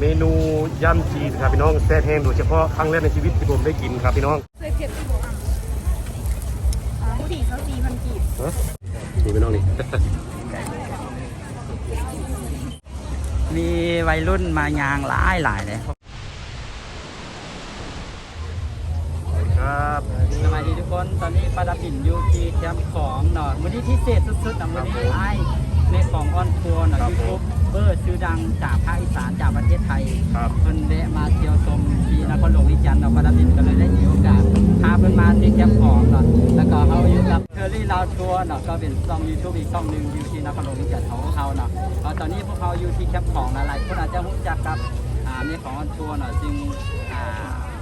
เมนูยำจีนครับพี่น้องแซ่บแห้งโดยเฉพาะครั้งแรกในชีวิตที่ผมได้กินครับพี่น้องเคยเผ็ดที่บอกอะอ่าผู้ดีเขาสี่พันกีบฮะนี่พี่น้องนี่ มีวัยรุ่นมายางหลายหลายเลยครับสวัสดีทุกคน ตอนนี้ปลาดาปิ่นอยู่ที่แคมป์ของเนาะวันนี้พิเศษสุดๆนะวันนี้ไอ้ ในของออนทัวร์เนาะยูทูบเบอร์ชื่อดังจากภาคอีสานจากประเทศไทยครับ เพิ่นได้มาเที่ยวชมที่นครหลวงวิจันทร์เนาะปลาดาปิ่นก็เลยได้มีโอกาสพาเพิ่นมาที่แคมป์ของเนาะแล้วก็เขาอยู่กับเทอรี่ลาวทัวร์เนาะก็เป็นช่องยูทูบอีกช่องหนึ่งอยู่ที่นครหลวงวิจันทร์ของเขาเนาะก็ตอนนี้พวกเขาอยู่ที่แคมป์ของนะหลายคนอาจจะรู้จักกับอ่าในของออนทัวร์เนาะซึ่งอ่า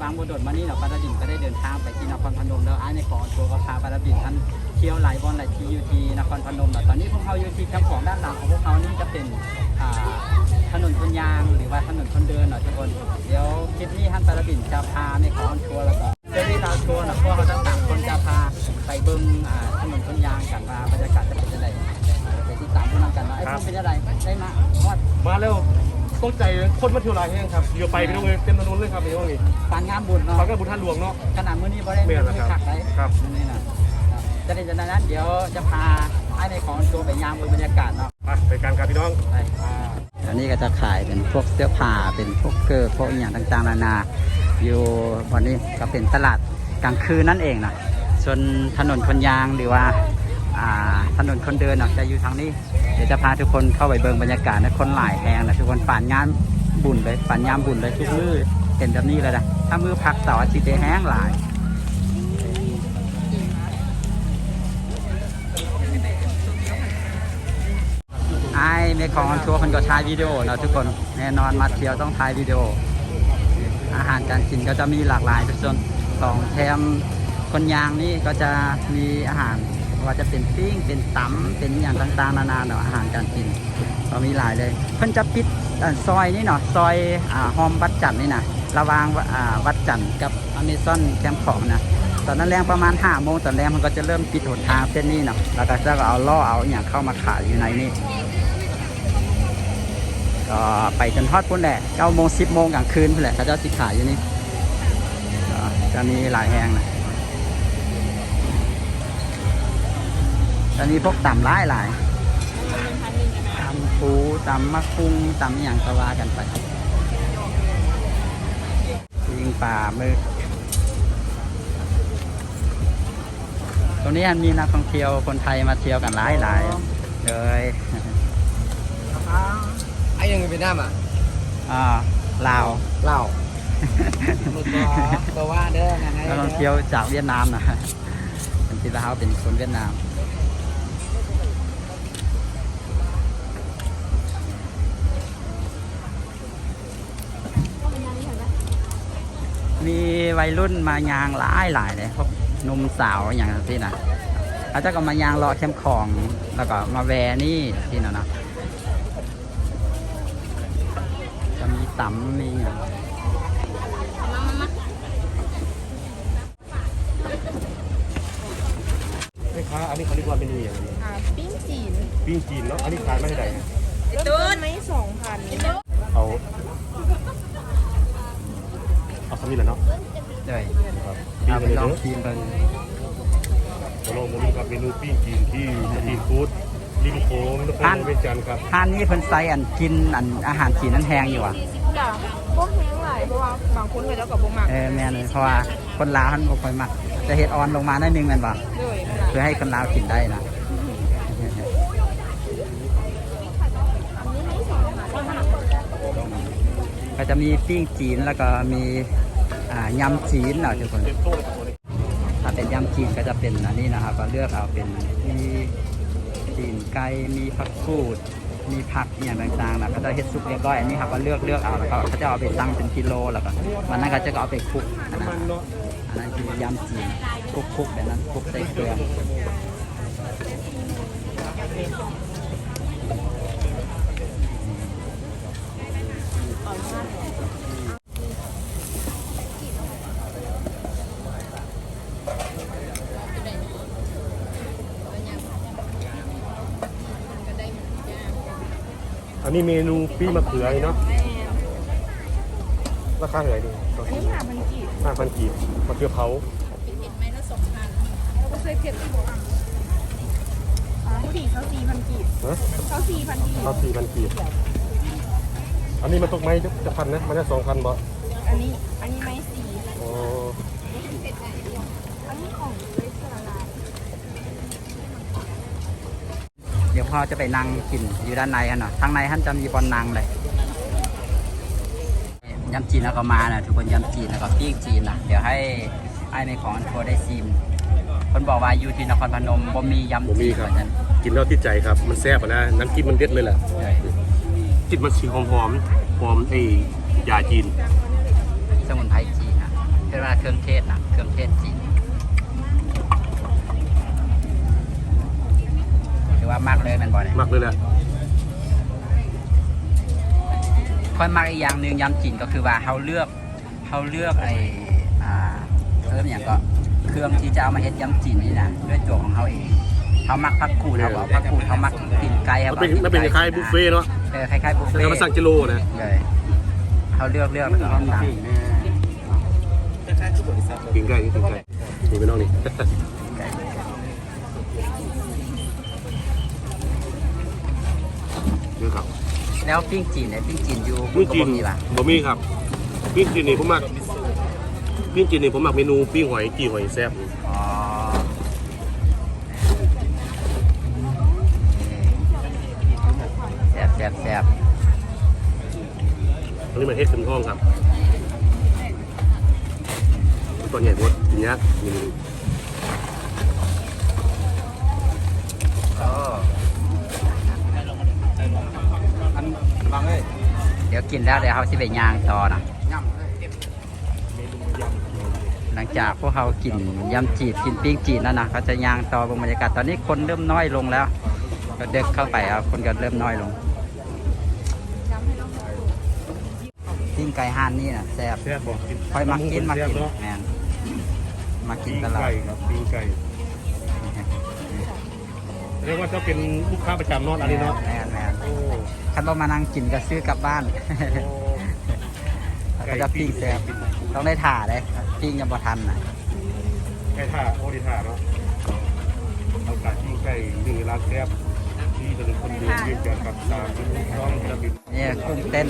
บางบดดมานี่เนาะปาราบินก็ได้เดินทางไปที่นครพนมแล้วอ้ายในเกาะตัวก็พาปาราบินท่านเที่ยวหลายบอนหลายที่อยู่ที่นครพนมเนาะตอนนี้พวกเขาอยู่ที่แคมป์ของด้านหลังของพวกเขานี่จะเป็นอ่าถนนคนยางหรือว่าถนนคนเดินเนาะทุกคน เดี๋ยวคลิปนี้ท่านปาราบินจะพาในของทัวร์แล้วก็เจอที่เราทัวร์เนาะพวกเขาทั้งสามคนจะพาไปเบิ้งอ่าถนนคนยางกันว่าบรรยากาศจะเป็นยังไงไปที่ตามผู้นำกันเนาะไอ้พวกเป็นยังไงได้มาฮอดมาแล้วต้องใจคนมาเที่ยวหลายแห้งครับเดี๋ยวไปพี่น้องเลยเต็มถนนเลยครับพี่น้องนี่ปานงานบุญเนาะฟังกับบุญท่านหลวงเนาะขนาดมื้อนี้บ่ได้แม่มีนแล้วครับขักได้ครับนี่นะ จะได้จากนั้นเดี๋ยวจะพาไอ้ในของตัวไปยามบนบรรยากาศเนาะไปไปกันครับพี่น้องไปอันนี้ก็จะขายเป็นพวกเสื้อผ้าเป็นพวกเกอร์พวกอหย่างต่างๆนานา อยู่วันนี้ก็เป็นตลาดกลางคืนนั่นเองนะส่วนถนนคนยางหรือว่าอ่าถนนคนเดินเนาะจะอยู่ทางนี้ เดี๋ยวจะพาทุกคนเข้าไปเบิ่งบรรยากาศนะคนหลายแหงนะทุกคนป่านงานบุญเลยป่านยามบุญเลยทุกมือเห็นแบบนี้เลยนะถ้ามือพักเสาร์อาทิตย์ได้แห้งหลาย ไอ้เมฆของทัวร์คนก็ถ่ายวิดีโอเนาะทุกคนแน่นอนมาเที่ยวต้องถ่ายวิดีโอ อาหารการกินก็จะมีหลากหลายทุกส่วนของแถมคนยางนี่ก็จะมีอาหารว่าจะเป็นปิ้งเป็นตำเป็นอย่างต่างๆนานาเนาะอาหารการกินก็มีหลายเลย เพิ่นจะปิดอซอยนี่เนาะซอยอ่าหอมวัดจันนี่นะระวางอ่าวัดจันกับอเมซอนแคมป์ของนะตอนนั้นแรงประมาณ5โมงตอนแรกมันก็จะเริ่มปิดหนทางเส้นนี้เนาะแล้วก็จะเอาล่อเอาอย่างเข้ามาขายอยู่ในนี้ ก็ไปจนทอดพุ่นแหละเก้าโมงสิบโมงกลางคืนพุ่นแหละเขาจ้าสิขายอยู่นี่จะมีหลายแห้งนะตอนนี้พวกต่ำหลายหลายตำปูตำมะคุงตำอย่างก็ว่ากันไปยิงป่ามือตรงนี้มีนักท่องเที่ยวคนไทยมาเที่ยวกันหลายหลายเลย อ้ยังเป็นน้ำอะอ่าลาวเหล้ามึงก็ก็ว่าเด้อไงนักท่องเที่ยวจากเวียดนามนะเป็นที่ลาวเป็นคนเวียดนามมีวัยรุ่นมายางหลายหลายเลยพวกหนุ่มสาวอย่างที่นะเขาจะก็มายางรอเข้มของ แล้วก็มาแวนี่ที่นั่นนะ ตำมีอย่างแม่ค้าอันนี้เขาเรียกว่าเมนูอย่างไรอ่าปิ้งจีนปิ้งจีนเนาะอันนี้ขายไม่ได้ไหนต้นไม่สองพันเอาเอาสามีแหละเนาะเลยครับเอาปิ้งไปกันเลยลองเด้อชิมกันเราลองมาดูครับเมนูปิ้งจีนที่สตรีทฟู้ด ริมโขงนครเวียงจันทร์ครับทานนี้เพิ่นใส่อันกินอันอาหารจีนนั้นแพงอยู่อะจ้ะพวกแห้งหลายเพราะว่าบางคนก็จะกับบ่มักเออแม่นเลยเพราะว่าคนลาวท่านบ่ค่อยมักจะเฮ็ดออนลงมาหน่อยหนึงแม่นบ่เลยขนาดเพื่อให้คนลาวกินได้นะอันนี้ไม่สองพันก็จะมีปิ้งจีนแล้วก็มีอ่ายำจีนเนาะทุกคนเต็มโต๊ะเลยครับวันนี้ถ้าเป็นยำจีนก็จะเป็นอันนี้นะครับ ก็เลือกเอาเป็นมี จีนไก่มีผักกูด มีผักอย่างต่างๆนะก็จะเฮ็ดซุปเรียบร้อยอันนี้ครับก็เลือกเลือกเอาแล้วก็เขาจะเอาไปตั้งเป็นกิโลแล้วก็วันนั้นก็จะเอาไปคลุกอันนั้นมันเนาะอันนั้นคือยำจีนคลุกคลุกแบบนั้นคลุกใส่เกลือ嗯 อันนี้เมนูปิ้งมะเขือเนาะราคาเท่าไหร่ดีอันนี้หาพันกีบห้าพันกีบมะเขือเผาเราก็เคยเผ็ดที่บอกอะอ่าผู้ดีเขาสี่พันกีบเนอะเขาสี่พันกีบเอาสี่พันกีบอันนี้มันตกไหมจะพันนะมันจะสองพันบ่อันนี้อันนี้ไม้สี่โอ้อันนี้ของเลสลาลา เดี๋ยวพ่อจะไปนั่งกินอยู่ด้านในกันเนาะทางในท่านจะมีบอลนางเลยยำจีนแล้วก็มานะทุกคนยำจีนแล้วก็ปีกจีนนะเดี๋ยวให้ไอ้ในของอันทัวร์ได้ซิมคนบอกว่าอยู่ที่นครพนมบ่มีผมยำจีมีนคเหรับมือนกันกินแล้วติดใจครับ มันแซ่บอะนะ น้ำจิ้มมันเด็ดเลยแหละใช่กลินมันสีหอมหอมๆหอมไอ้ยาจีน สมุนไพรจีนนะเรียกว่าเครื่องเทศนะเครื่องเทศจีน ถือว่ามากเลยแมันบ่เนี่ยมากเลยแหละค่อยมากอีกอย่างหนึ่งยำจีนก็คือว่าเขาเลือกเขาเลือกไอ้อ่าเริ่มอย่างก็เครื่องที่จะเอามาเฮ็ดยำจีนนี่นะด้วยตัวของเขาเองเขามักผักกูดเขาบอกผักกูดเขามักกินไก่มันเป็นมันเป็นคล้ายๆบุฟเฟ่ต์เนาะเออคล้ายๆบุฟเฟ่แล้วมาสั่งกิโลนะเลยเขาเลือกเลือกแล้วก็เขาสั่งกินไก่กินไก่นี่เป็นน้องนี่ แล้วปิ้งจีนเนี่ยปิ้งจีนอยู่ปิ้งจีน ก็บ่มีป่ะบะหมี่ครับปิ้งจีนนี่ผมมักปิ้งจีนนี่ผมมักเมนูปิ้งหอยจีหอยแซ่บอ๋อแซ่บแซ่บแซ่บอันนี้มันเฮ็ดขึ้นห้องครับตัวใหญ่หมดทีเนี้ยนี่โอ้อัน บางเลยเดี๋ยวกินแล้วเดี๋ยวเขาสิไปย่างต่อนะย่ำเลยเก็บหลังจากพวกเขากินยำจีบกินปิ้งจีนแล้วนะเขาจะย่างต่อบนบรรยากาศตอนนี้คนเริ่มน้อยลงแล้วก็เด็กเข้าไปครับคนก็เริ่มน้อยลงปิ้งไก่ห่านนี่นะแซ่บแซ่บบอกคอยมากินมากินเนาะแมนมากินปิ้งตลอดไก่ครับปิ้งไก่เรียกว่าจะเป็นลูกค้าประจำเนอะอันนี้เนาะแมนแมนโอ้ คันบ่มานั่งกินก็ซื้อกลับบ้านแล้วก็จะปิ้งแซ่บต้องได้ถ่าเลยปิ้งยังบ่ทันนะไก่ท่าโอดิท่าเนาะเอาการปิ้งไก่หนึ่งร้านแซ่บที่ถนนคนเดินเวียงจันทร์กับสามร้องระบิบเนี่ยกุ้งเต้น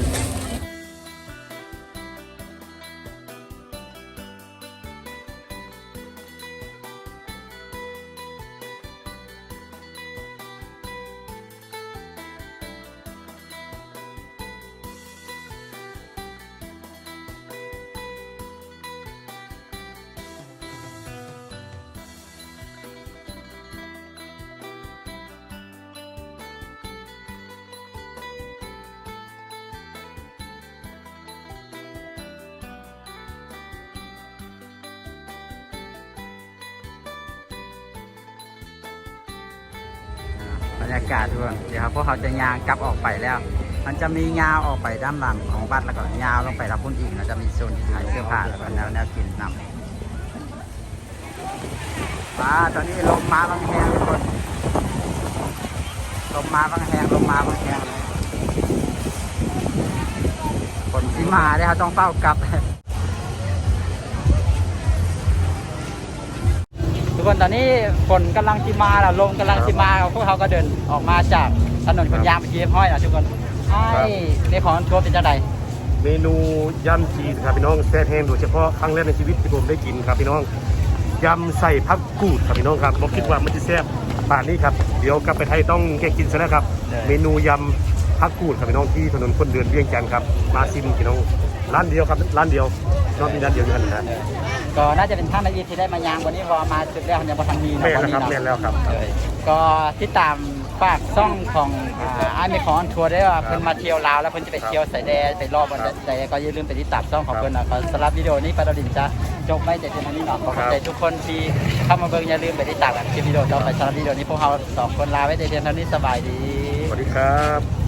รรยากาศทุกคนเดี๋ยวครับพวกเขาจะยางกลับออกไปแล้ว มันจะมียาวออกไปด้านหลังของวัดแล้วก็ยาวลงไปรับพุ่นอีกแล้วจะมีโซนขายเสื้อผ้าแล้วก็แนวแนวกินนำป้าตอนนี้ลมมาบางแหงทุกคนลมมาบางแหงลมมาบางแหงเลยฝนที่มาเนี่ยเขาต้องเฝ้ากลับ กคนตอนนี้ฝนกำลังสิมาแล้วลมกำลังสิมาพวกเขาก็เดินออกมาจากถนนคนยางไปทีห้อยนะทุกคนไอ้ในของทัวร์เป็นจังไดเมนูยำจีนครับพี่น้องแซ่บแห้งโดยเฉพาะครั้งแรกในชีวิตที่ผมได้กินครับพี่น้องยำใส่ผักกูดครับพี่น้องครับผมคิดว่ามันจะแซ่บป่านนี้ครับเดี๋ยวกลับไปไทยต้องแกะกินซะแล้วครับ เมนูยำผักกูดครับพี่น้องที่ถนนคนเดินเวียงจันทร์ครับมาซิมพี่น้อง ร้านเดียวครับร้านเดียวนอกมีร้านเดียวอยู่นั่นนะก็น่าจะเป็นท่านนายที่ได้มายางวันนี้เพอมาจุดแรกยังบ่ทันมีนะแม่นวันแล้วนี้ครับเนาะแม่นแล้วครับเลยก็ที่ตามฝากซ่องของอ่าไอ้ในของทัวร์ได้ว่าเพิ่นมาเที่ยวลาวแล้วเพิ่นจะไปเที่ยวสายแดนไปรอบบนใดก็อย่าลืมไปติดตามซ่องของเพิ่นนะขอสำหรับวิดีโอนี้ปาดาดินจะจบไม่แต่เพียงเท่านี้เนาะขอขอบใจทุกคนที่เข้ามาเบิ่งอย่าลืมไปติดตามกันคลิปวิดีโอต่อไปสำหรับวิดีโอนี้พวกเราสองคนลาไว้แต่เพียงเท่านี้สบายดีสวัสดีครับ